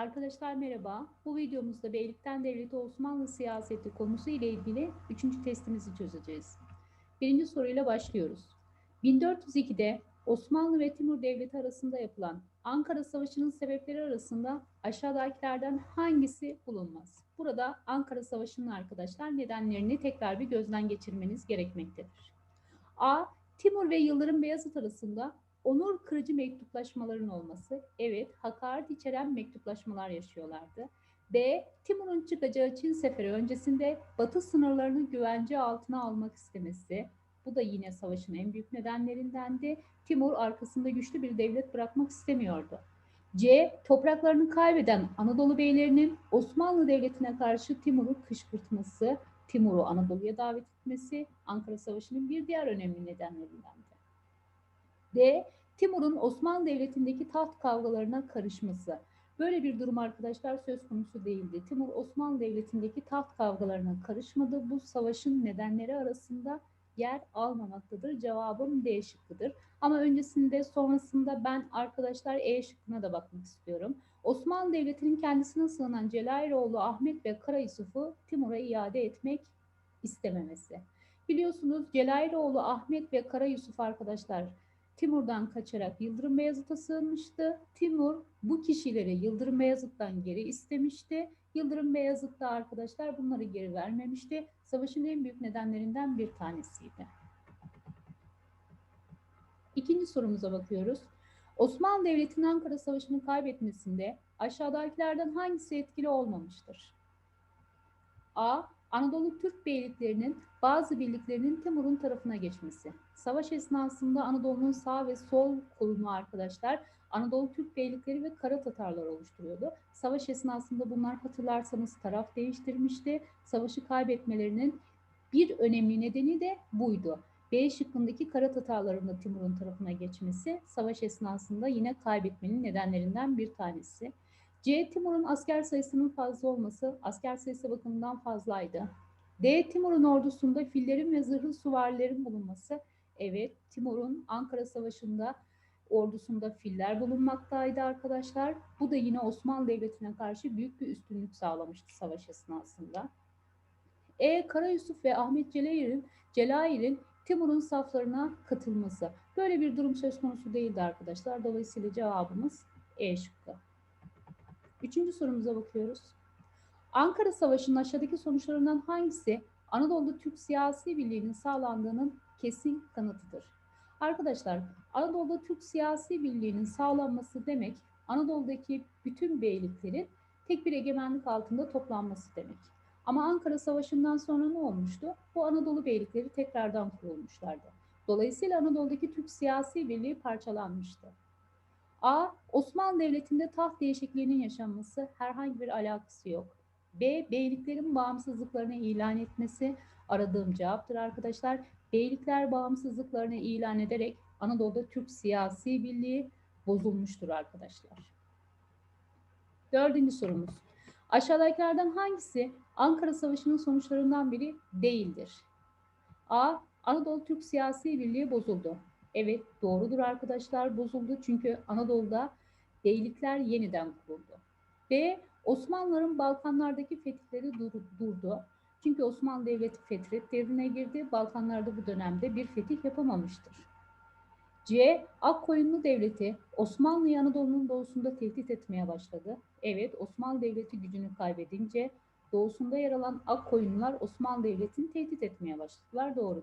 Arkadaşlar merhaba. Bu videomuzda Beylikten Devleti Osmanlı siyaseti konusu ile ilgili 3. testimizi çözeceğiz. Birinci soruyla başlıyoruz. 1402'de Osmanlı ve Timur Devleti arasında yapılan Ankara Savaşı'nın sebepleri arasında aşağıdakilerden hangisi bulunmaz? Burada Ankara Savaşı'nın arkadaşlar nedenlerini tekrar bir gözden geçirmeniz gerekmektedir. A. Timur ve Yıldırım Beyazıt arasında onur kırıcı mektuplaşmaların olması. Evet, hakaret içeren mektuplaşmalar yaşıyorlardı. B. Timur'un çıkacağı Çin seferi öncesinde Batı sınırlarını güvence altına almak istemesi. Bu da yine savaşın en büyük nedenlerindendi. Timur arkasında güçlü bir devlet bırakmak istemiyordu. C. Topraklarını kaybeden Anadolu beylerinin Osmanlı Devleti'ne karşı Timur'u kışkırtması, Timur'u Anadolu'ya davet etmesi Ankara Savaşı'nın bir diğer önemli nedenlerindendi. D. Timur'un Osmanlı Devleti'ndeki taht kavgalarına karışması. Böyle bir durum arkadaşlar söz konusu değildi. Timur Osmanlı Devleti'ndeki taht kavgalarına karışmadı. Bu savaşın nedenleri arasında yer almamaktadır. Cevabım D şıkkıdır. Ama öncesinde sonrasında ben arkadaşlar E şıkkına da bakmak istiyorum. Osmanlı Devleti'nin kendisine sığınan Celayiroğlu Ahmet ve Kara Yusuf'u Timur'a iade etmek istememesi. Biliyorsunuz Celayiroğlu Ahmet ve Kara Yusuf arkadaşlar Timur'dan kaçarak Yıldırım Beyazıt'a sığınmıştı. Timur bu kişileri Yıldırım Beyazıt'tan geri istemişti. Yıldırım Beyazıt da arkadaşlar bunları geri vermemişti. Savaşın en büyük nedenlerinden bir tanesiydi. İkinci sorumuza bakıyoruz. Osmanlı Devleti'nin Ankara Savaşı'nı kaybetmesinde aşağıdakilerden hangisi etkili olmamıştır? A. Anadolu Türk beyliklerinin bazı birliklerinin Timur'un tarafına geçmesi. Savaş esnasında Anadolu'nun sağ ve sol kolunu arkadaşlar Anadolu Türk beylikleri ve Kara Tatarlar oluşturuyordu. Savaş esnasında bunlar hatırlarsanız taraf değiştirmişti. Savaşı kaybetmelerinin bir önemli nedeni de buydu. B şıkkındaki Kara Tatarların da Timur'un tarafına geçmesi savaş esnasında yine kaybetmenin nedenlerinden bir tanesi. C. Timur'un asker sayısının fazla olması asker sayısı bakımından fazlaydı. D. Timur'un ordusunda fillerin ve zırhlı süvarilerin bulunması. Evet, Timur'un Ankara Savaşı'nda ordusunda filler bulunmaktaydı arkadaşlar. Bu da yine Osmanlı Devleti'ne karşı büyük bir üstünlük sağlamıştı savaş esnasında. E. Kara Yusuf ve Ahmet Celayir'in Celayir'in Timur'un saflarına katılması. Böyle bir durum söz konusu değildi arkadaşlar. Dolayısıyla cevabımız E şıkkı. Üçüncü sorumuza bakıyoruz. Ankara Savaşı'nın aşağıdaki sonuçlarından hangisi Anadolu'da Türk siyasi birliğinin sağlandığının kesin kanıtıdır? Arkadaşlar Anadolu'da Türk siyasi birliğinin sağlanması demek Anadolu'daki bütün beyliklerin tek bir egemenlik altında toplanması demek. Ama Ankara Savaşı'ndan sonra ne olmuştu? Bu Anadolu beylikleri tekrardan kurulmuşlardı. Dolayısıyla Anadolu'daki Türk siyasi birliği parçalanmıştı. A. Osmanlı Devleti'nde taht değişikliğinin yaşanması herhangi bir alakası yok. B. Beyliklerin bağımsızlıklarını ilan etmesi aradığım cevaptır arkadaşlar. Beylikler bağımsızlıklarını ilan ederek Anadolu'da Türk siyasi birliği bozulmuştur arkadaşlar. Dördüncü sorumuz. Aşağıdakilerden hangisi Ankara Savaşı'nın sonuçlarından biri değildir? A. Anadolu Türk siyasi birliği bozuldu. Evet doğrudur arkadaşlar bozuldu çünkü Anadolu'da beylikler yeniden kuruldu. B. Osmanlıların Balkanlardaki fetihleri dur durdu. Çünkü Osmanlı Devleti Fetret devrine girdi. Balkanlarda bu dönemde bir fetih yapamamıştır. C. Akkoyunlu Devleti Osmanlı'yı Anadolu'nun doğusunda tehdit etmeye başladı. Evet Osmanlı Devleti gücünü kaybedince doğusunda yer alan Akkoyunlular Osmanlı Devleti'ni tehdit etmeye başladılar. Doğrudur.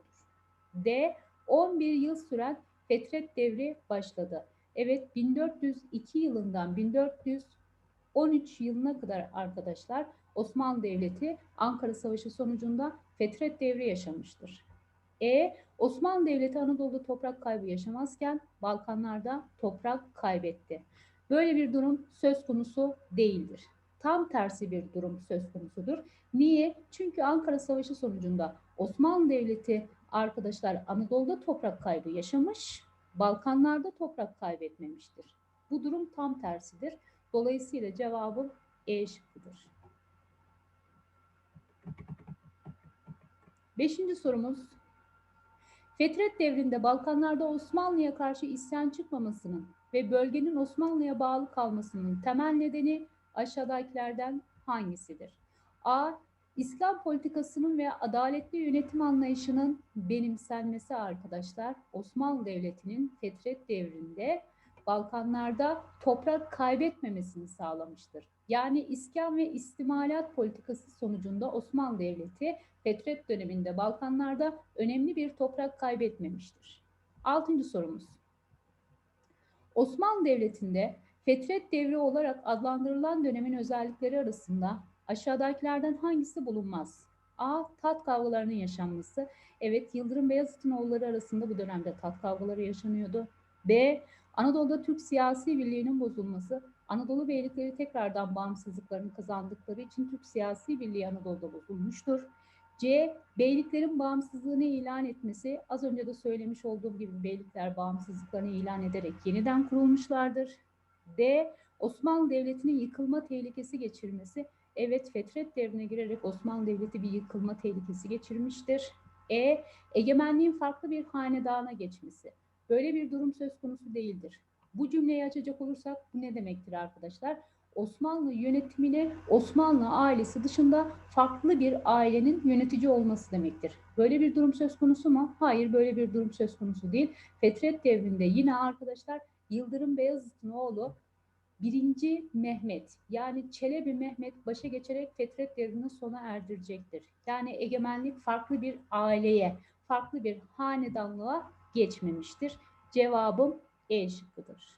D. 11 yıl süren Fetret devri başladı. Evet 1402 yılından 1413 yılına kadar arkadaşlar Osmanlı Devleti Ankara Savaşı sonucunda Fetret devri yaşamıştır. E. Osmanlı Devleti Anadolu'da toprak kaybı yaşamazken Balkanlarda toprak kaybetti. Böyle bir durum söz konusu değildir. Tam tersi bir durum söz konusudur. Niye? Çünkü Ankara Savaşı sonucunda Osmanlı Devleti arkadaşlar Anadolu'da toprak kaybı yaşamış, Balkanlarda toprak kaybetmemiştir. Bu durum tam tersidir. Dolayısıyla cevabım E şıkkıdır. Beşinci sorumuz. Fetret devrinde Balkanlarda Osmanlı'ya karşı isyan çıkmamasının ve bölgenin Osmanlı'ya bağlı kalmasının temel nedeni aşağıdakilerden hangisidir? A. İslam politikasının ve adaletli yönetim anlayışının benimsenmesi arkadaşlar Osmanlı Devleti'nin Fetret devrinde Balkanlarda toprak kaybetmemesini sağlamıştır. Yani iskan ve istimalat politikası sonucunda Osmanlı Devleti Fetret döneminde Balkanlarda önemli bir toprak kaybetmemiştir. Altıncı sorumuz. Osmanlı Devleti'nde Fetret devri olarak adlandırılan dönemin özellikleri arasında aşağıdakilerden hangisi bulunmaz? A. Tat kavgalarının yaşanması. Evet, Yıldırım Beyazıt'ın oğulları arasında bu dönemde tat kavgaları yaşanıyordu. B. Anadolu'da Türk siyasi birliğinin bozulması. Anadolu beylikleri tekrardan bağımsızlıklarını kazandıkları için Türk siyasi birliği Anadolu'da bozulmuştur. C. Beyliklerin bağımsızlığını ilan etmesi. Az önce de söylemiş olduğum gibi beylikler bağımsızlıklarını ilan ederek yeniden kurulmuşlardır. D. Osmanlı Devleti'nin yıkılma tehlikesi geçirmesi. Evet, Fetret devrine girerek Osmanlı Devleti bir yıkılma tehlikesi geçirmiştir. E. Egemenliğin farklı bir hanedana geçmesi. Böyle bir durum söz konusu değildir. Bu cümleyi açacak olursak bu ne demektir arkadaşlar? Osmanlı yönetimine Osmanlı ailesi dışında farklı bir ailenin yönetici olması demektir. Böyle bir durum söz konusu mu? Hayır böyle bir durum söz konusu değil. Fetret devrinde yine arkadaşlar Yıldırım Beyazıt'ın oğlu 1. Mehmet yani Çelebi Mehmet başa geçerek Fetret devrini sona erdirecektir. Yani egemenlik farklı bir aileye, farklı bir hanedanlığa geçmemiştir. Cevabım E şıkkıdır.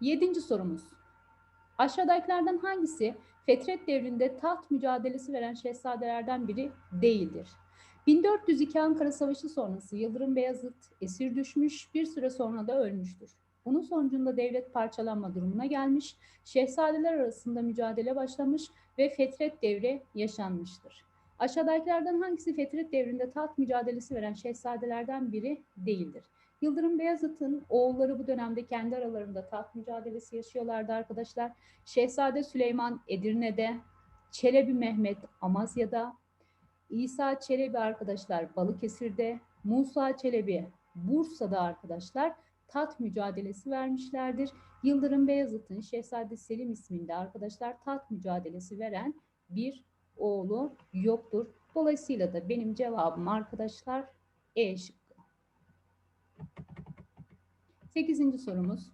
Yedinci sorumuz. Aşağıdakilerden hangisi Fetret devrinde taht mücadelesi veren şehzadelerden biri değildir? 1402 Ankara Savaşı sonrası Yıldırım Beyazıt esir düşmüş, bir süre sonra da ölmüştür. Bunun sonucunda devlet parçalanma durumuna gelmiş, şehzadeler arasında mücadele başlamış ve Fetret devri yaşanmıştır. Aşağıdakilerden hangisi Fetret devrinde taht mücadelesi veren şehzadelerden biri değildir? Yıldırım Beyazıt'ın oğulları bu dönemde kendi aralarında taht mücadelesi yaşıyorlardı arkadaşlar. Şehzade Süleyman Edirne'de, Çelebi Mehmet Amasya'da, İsa Çelebi arkadaşlar Balıkesir'de, Musa Çelebi Bursa'da arkadaşlar tat mücadelesi vermişlerdir. Yıldırım Beyazıt'ın Şehzade Selim isminde arkadaşlar tat mücadelesi veren bir oğlu yoktur. Dolayısıyla da benim cevabım arkadaşlar E şıkkı. Sekizinci sorumuz.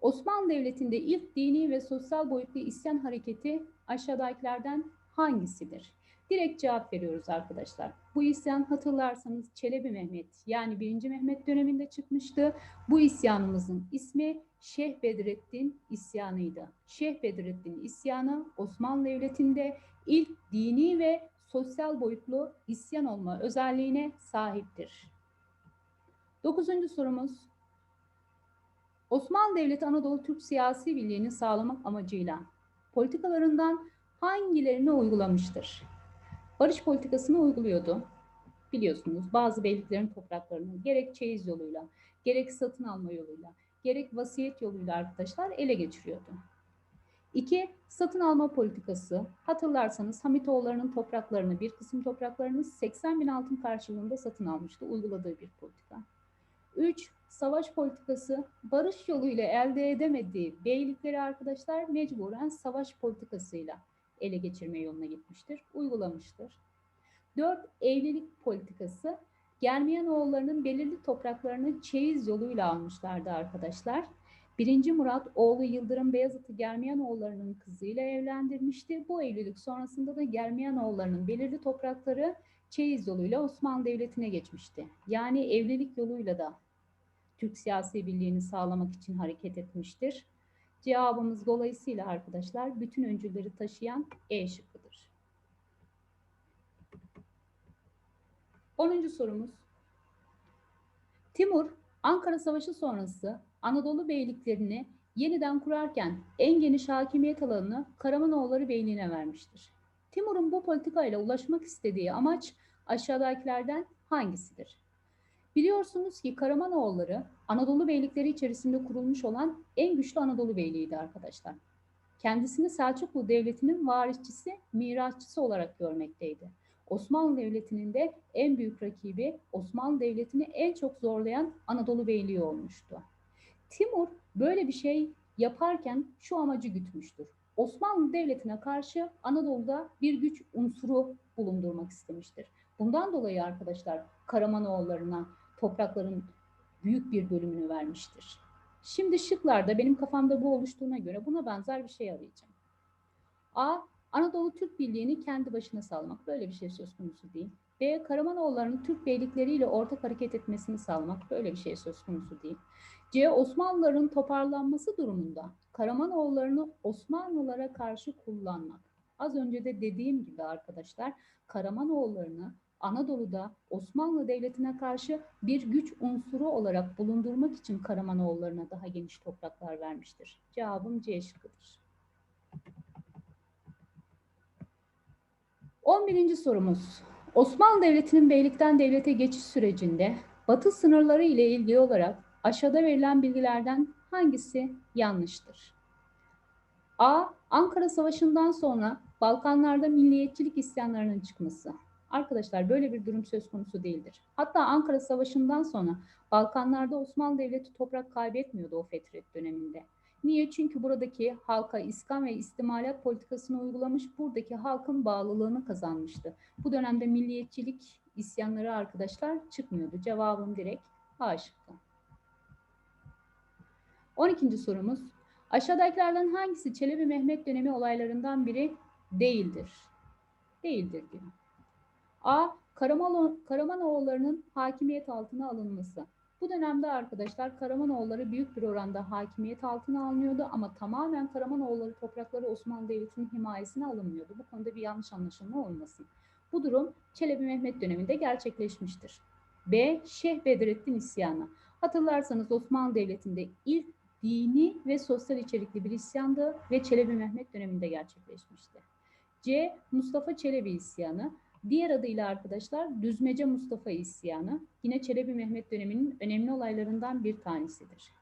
Osmanlı Devleti'nde ilk dini ve sosyal boyutlu isyan hareketi aşağıdakilerden hangisidir? Direkt cevap veriyoruz arkadaşlar. Bu isyan hatırlarsanız Çelebi Mehmet yani 1. Mehmet döneminde çıkmıştı. Bu isyanımızın ismi Şeyh Bedrettin isyanıydı. Şeyh Bedrettin isyanı Osmanlı Devleti'nde ilk dini ve sosyal boyutlu isyan olma özelliğine sahiptir. Dokuzuncu sorumuz. Osmanlı Devleti Anadolu Türk siyasi birliğini sağlamak amacıyla politikalarından hangilerini uygulamıştır? Barış politikasını uyguluyordu. Biliyorsunuz bazı beyliklerin topraklarını gerek çeyiz yoluyla, gerek satın alma yoluyla, gerek vasiyet yoluyla arkadaşlar ele geçiriyordu. İki, satın alma politikası. Hatırlarsanız Hamitoğullarının topraklarını, bir kısım topraklarını 80 bin altın karşılığında satın almıştı, uyguladığı bir politika. Üç, savaş politikası. Barış yoluyla elde edemediği beylikleri arkadaşlar mecburen savaş politikasıyla ele geçirme yoluna gitmiştir, uygulamıştır. 4. Evlilik politikası. Germiyanoğullarının belirli topraklarını çeyiz yoluyla almışlardı arkadaşlar. 1. Murat oğlu Yıldırım Beyazıt'ı Germiyanoğullarının kızıyla evlendirmişti. Bu evlilik sonrasında da Germiyanoğullarının belirli toprakları çeyiz yoluyla Osmanlı Devleti'ne geçmişti. Yani evlilik yoluyla da Türk siyasi birliğini sağlamak için hareket etmiştir. Cevabımız dolayısıyla arkadaşlar bütün öncülleri taşıyan E şıkkıdır. 10. sorumuz. Timur, Ankara Savaşı sonrası Anadolu beyliklerini yeniden kurarken en geniş hakimiyet alanını Karamanoğulları Beyliği'ne vermiştir. Timur'un bu politikayla ulaşmak istediği amaç aşağıdakilerden hangisidir? Biliyorsunuz ki Karamanoğulları Anadolu beylikleri içerisinde kurulmuş olan en güçlü Anadolu beyliğiydi arkadaşlar. Kendisini Selçuklu Devleti'nin varisçisi, mirasçısı olarak görmekteydi. Osmanlı Devleti'nin de en büyük rakibi Osmanlı Devleti'ni en çok zorlayan Anadolu Beyliği olmuştu. Timur böyle bir şey yaparken şu amacı gütmüştür. Osmanlı Devleti'ne karşı Anadolu'da bir güç unsuru bulundurmak istemiştir. Bundan dolayı arkadaşlar Karamanoğullarına toprakların büyük bir bölümünü vermiştir. Şimdi şıklarda benim kafamda bu oluştuğuna göre buna benzer bir şey arayacağım. A. Anadolu Türk Birliği'ni kendi başına sağlamak. Böyle bir şey söz konusu değil. B. Karamanoğullarının Türk beylikleriyle ortak hareket etmesini sağlamak. Böyle bir şey söz konusu değil. C. Osmanlıların toparlanması durumunda Karamanoğullarını Osmanlılara karşı kullanmak. Az önce de dediğim gibi arkadaşlar Karamanoğullarını Anadolu'da Osmanlı Devleti'ne karşı bir güç unsuru olarak bulundurmak için Karamanoğullarına daha geniş topraklar vermiştir. Cevabım C şıkkıdır. 11. sorumuz. Osmanlı Devleti'nin beylikten devlete geçiş sürecinde batı sınırları ile ilgili olarak aşağıda verilen bilgilerden hangisi yanlıştır? A. Ankara Savaşı'ndan sonra Balkanlarda milliyetçilik isyanlarının çıkması. Arkadaşlar böyle bir durum söz konusu değildir. Hatta Ankara Savaşı'ndan sonra Balkanlarda Osmanlı Devleti toprak kaybetmiyordu o fetret döneminde. Niye? Çünkü buradaki halka iskan ve istimalat politikasını uygulamış, buradaki halkın bağlılığını kazanmıştı. Bu dönemde milliyetçilik isyanları arkadaşlar çıkmıyordu. Cevabım direkt A şıkkı. 12. sorumuz. Aşağıdakilerden hangisi Çelebi Mehmet dönemi olaylarından biri değildir? Değildir diyor. A. Karaman, Karamanoğullarının hakimiyet altına alınması. Bu dönemde arkadaşlar Karamanoğulları büyük bir oranda hakimiyet altına alınıyordu ama tamamen Karamanoğulları toprakları Osmanlı Devleti'nin himayesine alınmıyordu. Bu konuda bir yanlış anlaşılma olmasın. Bu durum Çelebi Mehmet döneminde gerçekleşmiştir. B. Şeyh Bedrettin isyanı. Hatırlarsanız Osmanlı Devleti'nde ilk dini ve sosyal içerikli bir isyandı ve Çelebi Mehmet döneminde gerçekleşmişti. C. Mustafa Çelebi isyanı. Diğer adıyla arkadaşlar Düzmece Mustafa isyanı yine Çelebi Mehmet döneminin önemli olaylarından bir tanesidir.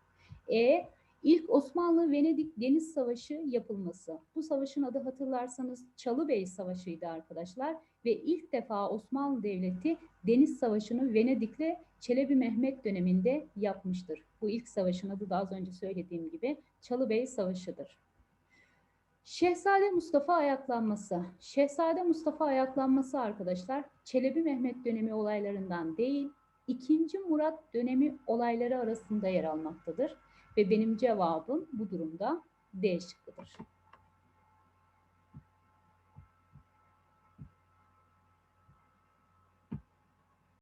E. İlk Osmanlı-Venedik Deniz Savaşı yapılması. Bu savaşın adı hatırlarsanız Çalıbey Savaşı'ydı arkadaşlar ve ilk defa Osmanlı Devleti Deniz Savaşı'nı Venedik'le Çelebi Mehmet döneminde yapmıştır. Bu ilk savaşın adı da az önce söylediğim gibi Çalıbey Savaşı'dır. Şehzade Mustafa ayaklanması. Şehzade Mustafa ayaklanması arkadaşlar Çelebi Mehmet dönemi olaylarından değil, 2. Murat dönemi olayları arasında yer almaktadır. Ve benim cevabım bu durumda D şıkkıdır.